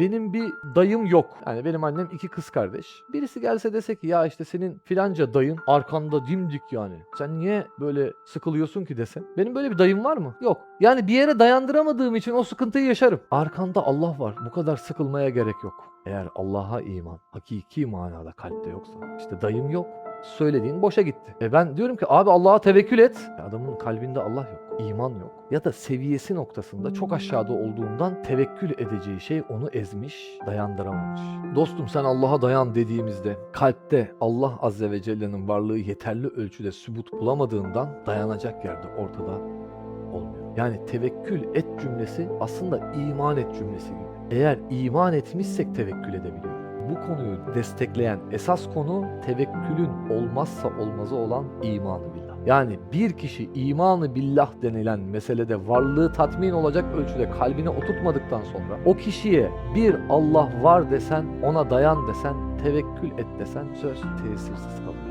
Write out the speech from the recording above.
benim bir dayım yok. Yani benim annem iki kız kardeş. Birisi gelse dese ki ya işte senin filanca dayın arkanda dimdik yani. Sen niye böyle sıkılıyorsun ki dese. Benim böyle bir dayım var mı? Yok. Yani bir yere dayandıramadığım için o sıkıntıyı yaşarım. Arkanda Allah var. Bu kadar sıkılmaya gerek yok. Eğer Allah'a iman hakiki manada kalpte yoksa işte dayım yok. Söylediğin boşa gitti. E ben diyorum ki abi Allah'a tevekkül et. E adamın kalbinde Allah yok. İman yok. Ya da seviyesi noktasında çok aşağıda olduğundan tevekkül edeceği şey onu ezmiş, dayandıramamış. Dostum sen Allah'a dayan dediğimizde kalpte Allah Azze ve Celle'nin varlığı yeterli ölçüde sübut bulamadığından dayanacak yerde ortada olmuyor. Yani tevekkül et cümlesi aslında iman et cümlesi gibi. Eğer iman etmişsek tevekkül edebiliyoruz. Bu konuyu destekleyen esas konu tevekkülün olmazsa olmazı olan imanı billah. Yani bir kişi imanı billah denilen meselede varlığı tatmin olacak ölçüde kalbine oturtmadıktan sonra o kişiye bir Allah var desen, ona dayan desen, tevekkül et desen söz tesirsiz kalır.